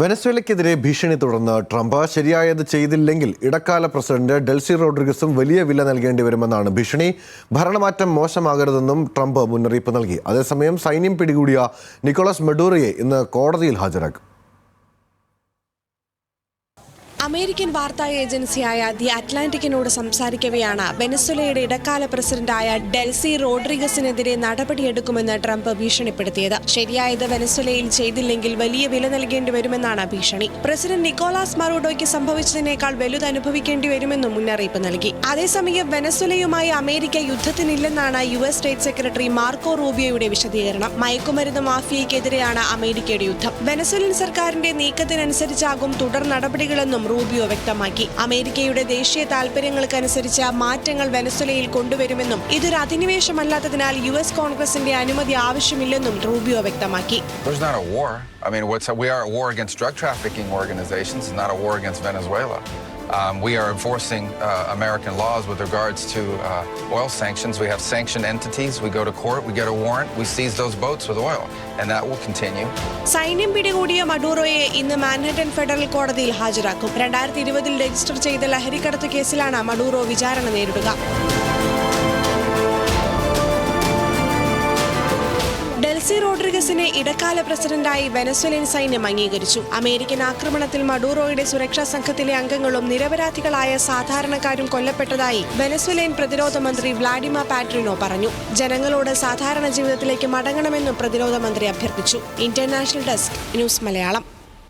വെനസ്വേലയ്ക്കെതിരെ ഭീഷണി തുടർന്ന് ട്രംപ് ശരിയായത് ചെയ്തില്ലെങ്കിൽ ഇടക്കാല പ്രസിഡന്റ് ഡെൽസി റോഡ്രിഗസും വലിയ വില നൽകേണ്ടി വരുമെന്നാണ് ഭീഷണി. ഭരണമാറ്റം മോശമാകരുതെന്നും ട്രംപ് മുന്നറിയിപ്പ് നൽകി. അതേസമയം സൈന്യം പിടികൂടിയ നിക്കോളസ് മെഡൂറിയെ ഇന്ന് കോടതിയിൽ ഹാജരാക്കും. അമേരിക്കൻ വാർത്താ ഏജൻസിയായ ദി അറ്റ്ലാന്റിക്കിനോട് സംസാരിക്കവെയാണ് വെനസ്വലയുടെ ഇടക്കാല പ്രസിഡന്റായ ഡെൽസി റോഡ്രിഗസിനെതിരെ നടപടിയെടുക്കുമെന്ന് ട്രംപ് ഭീഷണിപ്പെടുത്തിയത്. ശരിയായത് വെനസ്വലയിൽ ചെയ്തില്ലെങ്കിൽ വലിയ വില നൽകേണ്ടി വരുമെന്നാണ് ഭീഷണി. പ്രസിഡന്റ് നിക്കോളാസ് മറൂഡോയ്ക്ക് സംഭവിച്ചതിനേക്കാൾ വലുത് അനുഭവിക്കേണ്ടി വരുമെന്നും മുന്നറിയിപ്പ് നൽകി. അതേസമയം വെനസ്വലയുമായി America യുദ്ധത്തിനില്ലെന്നാണ് U S state secretary Marco റൂബിയോയുടെ വിശദീകരണം. മയക്കുമരുന്ന് മാഫിയയ്ക്കെതിരെയാണ് അമേരിക്കയുടെ യുദ്ധം. വെനസ്വലൻ സർക്കാരിന്റെ നീക്കത്തിനനുസരിച്ചാകും തുടർ നടപടികളെന്നും റൂബിയോ വ്യക്തമാക്കി. അമേരിക്കയുടെ ദേശീയ താൽപര്യങ്ങൾക്കനുസരിച്ച് മാറ്റങ്ങൾ വെനസ്വലയിൽ കൊണ്ടുവരുമെന്നും ഇതൊരു അധിനിവേശമല്ലാത്തതിനാൽ യു എസ് കോൺഗ്രസിന്റെ അനുമതി ആവശ്യമില്ലെന്നും റൂബിയോ വ്യക്തമാക്കി. I mean, we are at war against drug trafficking organizations, not a war against Venezuela. Um, we are enforcing uh, American laws with regards to uh, oil sanctions. We have sanctioned entities. We go to court. We get a warrant. We seize those boats with oil, and that will continue. സൈന്യം പിടികൂടിയ മഡൂറോയെ ഇന്ന് Manhattan federal കോടതിയിൽ ഹാജരാക്കും രണ്ടായിരത്തി ഇരുപതിൽ register ചെയ്ത ലഹരിക്കടത്ത് കേസിലാണ് Maduro വിചാരണ നേരിടുക ഡെൽസി റോഡ്രിഗസിനെ ഇടക്കാല പ്രസിഡന്റായി വെനസ്വലൻ സൈന്യം അംഗീകരിച്ചു. അമേരിക്കൻ ആക്രമണത്തിൽ മഡൂറോയുടെ സുരക്ഷാ സംഘത്തിലെ അംഗങ്ങളും നിരപരാധികളായ സാധാരണക്കാരും കൊല്ലപ്പെട്ടതായി വെനസ്വലൻ പ്രതിരോധ മന്ത്രി വ്ളാഡിമർ പാട്രിനോ പറഞ്ഞു. ജനങ്ങളോട് സാധാരണ ജീവിതത്തിലേക്ക് മടങ്ങണമെന്നും പ്രതിരോധ മന്ത്രി അഭ്യർത്ഥിച്ചു. International desk news Malayalam.